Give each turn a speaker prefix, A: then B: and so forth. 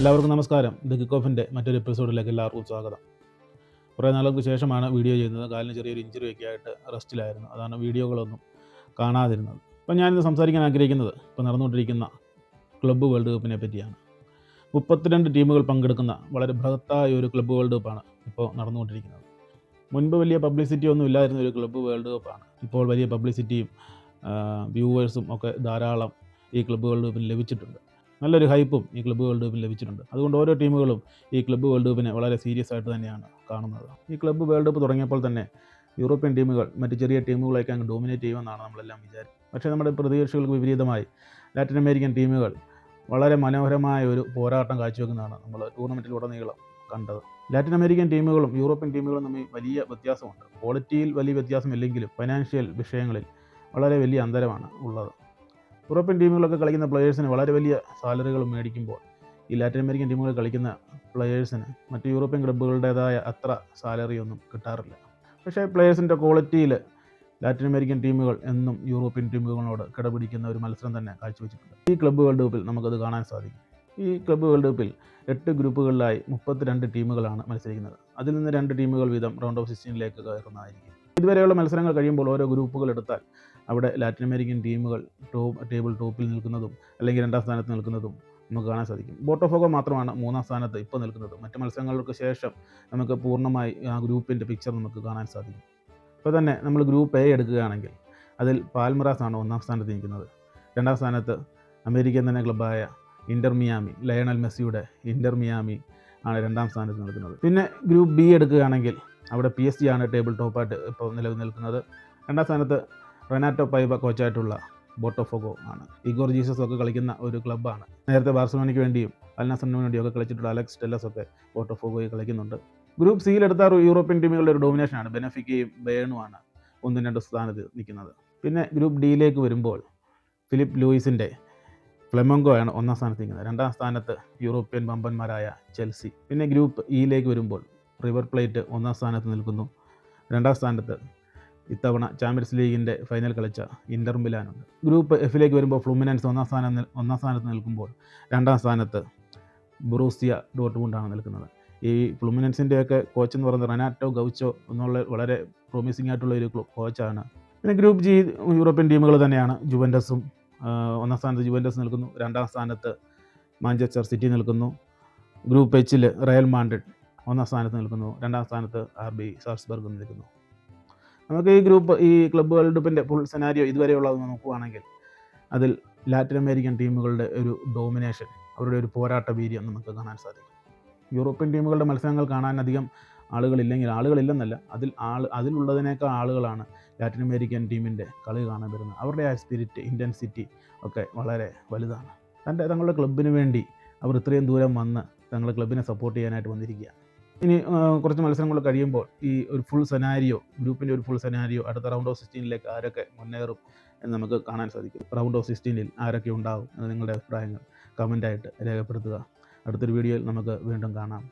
A: എല്ലാവർക്കും നമസ്കാരം. The kick ഓഫിന്റെ മറ്റൊരു എപ്പിസോഡിലേക്ക് എല്ലാവർക്കും സ്വാഗതം. കുറേ നാളുകൾക്ക് ശേഷമാണ് വീഡിയോ ചെയ്യുന്നത്. കാലിന് ചെറിയൊരു ഇഞ്ചുറി ഒക്കെ ആയിട്ട് റെസ്റ്റിലായിരുന്നു അതാണ് വീഡിയോകളൊന്നും കാണാതിരുന്നത്. അപ്പം ഞാനിന്ന് സംസാരിക്കാൻ ആഗ്രഹിക്കുന്നത് ഇപ്പോൾ നടന്നുകൊണ്ടിരിക്കുന്ന ക്ലബ്ബ് വേൾഡ് കപ്പിനെ പറ്റിയാണ്. മുപ്പത്തിരണ്ട് ടീമുകൾ പങ്കെടുക്കുന്ന വളരെ ബൃഹത്തായ ഒരു ക്ലബ്ബ് വേൾഡ് കപ്പാണ് ഇപ്പോൾ നടന്നുകൊണ്ടിരിക്കുന്നത്. മുൻപ് വലിയ പബ്ലിസിറ്റി ഒന്നും ഇല്ലായിരുന്ന ഒരു ക്ലബ്ബ് വേൾഡ് കപ്പാണ് ഇപ്പോൾ വലിയ പബ്ലിസിറ്റിയും വ്യൂവേഴ്സും ഒക്കെ ധാരാളം ഈ ക്ലബ്ബ് വേൾഡ് കപ്പിന് ലഭിച്ചിട്ടുണ്ട്. നല്ലൊരു ഹൈപ്പും ഈ ക്ലബ്ബ് വേൾഡ് കപ്പിൽ ലഭിച്ചിട്ടുണ്ട്. അതുകൊണ്ട് ഓരോ ടീമുകളും ഈ ക്ലബ്ബ് വേൾഡ് കപ്പിനെ വളരെ സീരിയസ് ആയിട്ട് തന്നെയാണ് കാണുന്നത്. ഈ ക്ലബ്ബ് വേൾഡ് കപ്പ് തുടങ്ങിയപ്പോൾ തന്നെ യൂറോപ്യൻ ടീമുകൾ മറ്റ് ചെറിയ ടീമുകളൊക്കെ അങ്ങ് ഡോമിനേറ്റ് ചെയ്യുമെന്നാണ് നമ്മളെല്ലാം വിചാരിച്ചത്. പക്ഷേ നമ്മുടെ പ്രതീക്ഷകൾക്ക് വിപരീതമായി ലാറ്റിൻ അമേരിക്കൻ ടീമുകൾ വളരെ മനോഹരമായ ഒരു പോരാട്ടം കാഴ്ചവെക്കുന്നതാണ് നമ്മൾ ടൂർണമെന്റിലുടനീളം കണ്ടത്. ലാറ്റിൻ അമേരിക്കൻ ടീമുകളും യൂറോപ്യൻ ടീമുകളും തമ്മിൽ വലിയ വ്യത്യാസമുണ്ട്. ക്വാളിറ്റിയിൽ വലിയ വ്യത്യാസമില്ലെങ്കിലും ഫൈനാൻഷ്യൽ വിഷയങ്ങളിൽ വളരെ വലിയ അന്തരമാണ് ഉള്ളത്. യൂറോപ്യൻ ടീമുകളൊക്കെ കളിക്കുന്ന പ്ലെയേഴ്സിന് വളരെ വലിയ സാലറികൾ മേടിക്കുമ്പോൾ ഈ ലാറ്റിൻ അമേരിക്കൻ ടീമുകൾ കളിക്കുന്ന പ്ലെയേഴ്സിന് മറ്റ് യൂറോപ്യൻ ക്ലബ്ബുകളുടേതായ അത്ര സാലറി ഒന്നും കിട്ടാറില്ല. പക്ഷേ പ്ലെയേഴ്സിന്റെ ക്വാളിറ്റിയിൽ ലാറ്റിൻ അമേരിക്കൻ ടീമുകൾ എന്നും യൂറോപ്യൻ ടീമുകളോട് കിടപിടിക്കുന്ന ഒരു മത്സരം തന്നെ കാഴ്ചവെച്ചിട്ടുണ്ട്. ഈ ക്ലബ്ബ് വേൾഡ് കപ്പിൽ നമുക്കത് കാണാൻ സാധിക്കും. ഈ ക്ലബ്ബ് വേൾഡ് കപ്പിൽ എട്ട് ഗ്രൂപ്പുകളിലായി മുപ്പത്തിരണ്ട് ടീമുകളാണ് മത്സരിക്കുന്നത്. അതിൽ നിന്ന് രണ്ട് ടീമുകൾ വീതം റൗണ്ട് ഓഫ് സിക്സ്റ്റീനിലേക്ക് കയറുന്നതായിരിക്കും. ഇതുവരെയുള്ള മത്സരങ്ങൾ കഴിയുമ്പോൾ ഓരോ ഗ്രൂപ്പുകൾ എടുത്താൽ അവിടെ ലാറ്റിൻ അമേരിക്കൻ ടീമുകൾ ടോപ്പ് ടേബിൾ ടോപ്പിൽ നിൽക്കുന്നതും അല്ലെങ്കിൽ രണ്ടാം സ്ഥാനത്ത് നിൽക്കുന്നതും നമുക്ക് കാണാൻ സാധിക്കും. ബോട്ടോഫോഗോ മാത്രമാണ് മൂന്നാം സ്ഥാനത്ത് ഇപ്പോൾ നിൽക്കുന്നത്. മറ്റ് മത്സരങ്ങൾക്ക് ശേഷം നമുക്ക് പൂർണമായി ആ ഗ്രൂപ്പിന്റെ പിക്ചർ നമുക്ക് കാണാൻ സാധിക്കും. ഇപ്പോൾ തന്നെ നമ്മൾ ഗ്രൂപ്പ് എ എടുക്കുകയാണെങ്കിൽ അതിൽ പാൽമറാസ് ആണ് ഒന്നാം സ്ഥാനത്ത് നിൽക്കുന്നത്. രണ്ടാം സ്ഥാനത്ത് അമേരിക്കൻ തന്നെ ക്ലബ്ബായ ഇന്റർ മിയാമി ലയണൽ മെസ്സിയുടെ ഇന്റർ മിയാമി ആണ് രണ്ടാം സ്ഥാനത്ത് നിൽക്കുന്നത്. പിന്നെ ഗ്രൂപ്പ് ബി എടുക്കുകയാണെങ്കിൽ അവിടെ പി എസ് ജി ആണ് ടേബിൾ ടോപ്പായിട്ട് ഇപ്പോൾ നിലവിൽ നിൽക്കുന്നത്. രണ്ടാം സ്ഥാനത്ത് റെനാറ്റോ പൈബ കോച്ചായിട്ടുള്ള ബോട്ടോഫോഗോ ആണ്. ഇഗോർ ജീസസ് ഒക്കെ കളിക്കുന്ന ഒരു ക്ലബ്ബാണ് നേരത്തെ ബാർസലോണയ്ക്ക് വേണ്ടിയും അൽനാസറിന് വേണ്ടിയും ഒക്കെ കളിച്ചിട്ടുള്ള അലക്സ് ടെല്ലസ് ഒക്കെ ബോട്ടോഫോഗോയിൽ കളിക്കുന്നുണ്ട്. ഗ്രൂപ്പ് സിയിലെടുത്ത യൂറോപ്യൻ ടീമുകളുടെ ഒരു ഡൊമിനേഷനാണ് ബെനഫിക്കയും ബേണുമാണ് ഒന്നും രണ്ട് സ്ഥാനത്ത് നിൽക്കുന്നത്. പിന്നെ ഗ്രൂപ്പ് ഡിയിലേക്ക് വരുമ്പോൾ ഫിലിപ്പ് ലൂയിസിന്റെ ഫ്ലെമംഗോ ആണ് ഒന്നാം സ്ഥാനത്ത് നിൽക്കുന്നത്. രണ്ടാം സ്ഥാനത്ത് യൂറോപ്യൻ വമ്പന്മാരായ ചെൽസി പിന്നെ ഗ്രൂപ്പ് ഇയിലേക്ക് വരുമ്പോൾ റിവർ പ്ലേറ്റ് ഒന്നാം സ്ഥാനത്ത് നിൽക്കുന്നു. രണ്ടാം സ്ഥാനത്ത് ഇത്തവണ ചാമ്പ്യൻസ് ലീഗിന്റെ ഫൈനൽ കളിച്ച ഇന്റർ മിലാനുണ്ട്. ഗ്രൂപ്പ് എഫിലേക്ക് വരുമ്പോൾ ഫ്ലുമിനൻസ് ഒന്നാം സ്ഥാനം ഒന്നാം സ്ഥാനത്ത് നിൽക്കുമ്പോൾ രണ്ടാം സ്ഥാനത്ത് ബുറൂസിയ ഡോട്ട്മുണ്ടാണ് നിൽക്കുന്നത്. ഈ ഫ്ലുമിനൻസിന്റെയൊക്കെ കോച്ച് എന്ന് പറയുന്നത് റെനാറ്റോ ഗൗച്ചോ എന്നുള്ള വളരെ പ്രോമിസിംഗ് ആയിട്ടുള്ള ഒരു കോച്ചാണ് പിന്നെ ഗ്രൂപ്പ് ജി യൂറോപ്യൻ ടീമുകൾ തന്നെയാണ്. ജുവന്റസും ഒന്നാം സ്ഥാനത്ത് ജുവന്റസ് നിൽക്കുന്നു. രണ്ടാം സ്ഥാനത്ത് മാഞ്ചസ്റ്റർ സിറ്റി നിൽക്കുന്നു. ഗ്രൂപ്പ് എച്ചിൽ റയൽ മാൻഡ്രിഡ് ഒന്നാം സ്ഥാനത്ത് നിൽക്കുന്നു. രണ്ടാം സ്ഥാനത്ത് ആർ ബി സാർസ്ബർഗ് നിൽക്കുന്നു. നമുക്ക് ഈ ഗ്രൂപ്പ് ഈ ക്ലബ്ബ് വേൾഡ് കപ്പിന്റെ ഫുൾ സെനാരിയോ ഇതുവരെയുള്ളത് നോക്കുകയാണെങ്കിൽ അതിൽ ലാറ്റിൻ അമേരിക്കൻ ടീമുകളുടെ ഒരു ഡോമിനേഷൻ അവരുടെ ഒരു പോരാട്ട വീര്യം നമുക്ക് കാണാൻ സാധിക്കും. യൂറോപ്യൻ ടീമുകളുടെ മത്സരങ്ങൾ കാണാൻ അധികം ആളുകളില്ലെങ്കിൽ ആളുകളില്ലെന്നല്ല അതിൽ ആൾ അതിലുള്ളതിനേക്കാൾ ആളുകളാണ് ലാറ്റിൻ അമേരിക്കൻ ടീമിന്റെ കളി കാണാൻ വരുന്നത്. അവരുടെ ആ സ്പിരിറ്റ് ഇന്റൻസിറ്റി ഒക്കെ വളരെ വലുതാണ്. തന്റെ തങ്ങളുടെ ക്ലബിന് വേണ്ടി അവർ ഇത്രയും ദൂരം വന്ന് തങ്ങളുടെ ക്ലബിനെ സപ്പോർട്ട് ചെയ്യാനായിട്ട് വന്നിരിക്കുക ഇനി കുറച്ച് മത്സരങ്ങൾ കഴിയുമ്പോൾ ഈ ഒരു ഫുൾ സെനാരിയോ ഗ്രൂപ്പിന്റെ ഒരു ഫുൾ സെനാരിയോ അടുത്ത റൗണ്ട് ഓഫ് സിക്സ്റ്റീനിലേക്ക് ആരൊക്കെ മുന്നേറും എന്ന് നമുക്ക് കാണാൻ സാധിക്കും. റൗണ്ട് ഓഫ് സിക്സ്റ്റീനിൽ ആരൊക്കെ ഉണ്ടാവും എന്ന് നിങ്ങളുടെ അഭിപ്രായങ്ങൾ കമന്റായിട്ട് രേഖപ്പെടുത്തുക. അടുത്തൊരു വീഡിയോയിൽ നമുക്ക് വീണ്ടും കാണാം.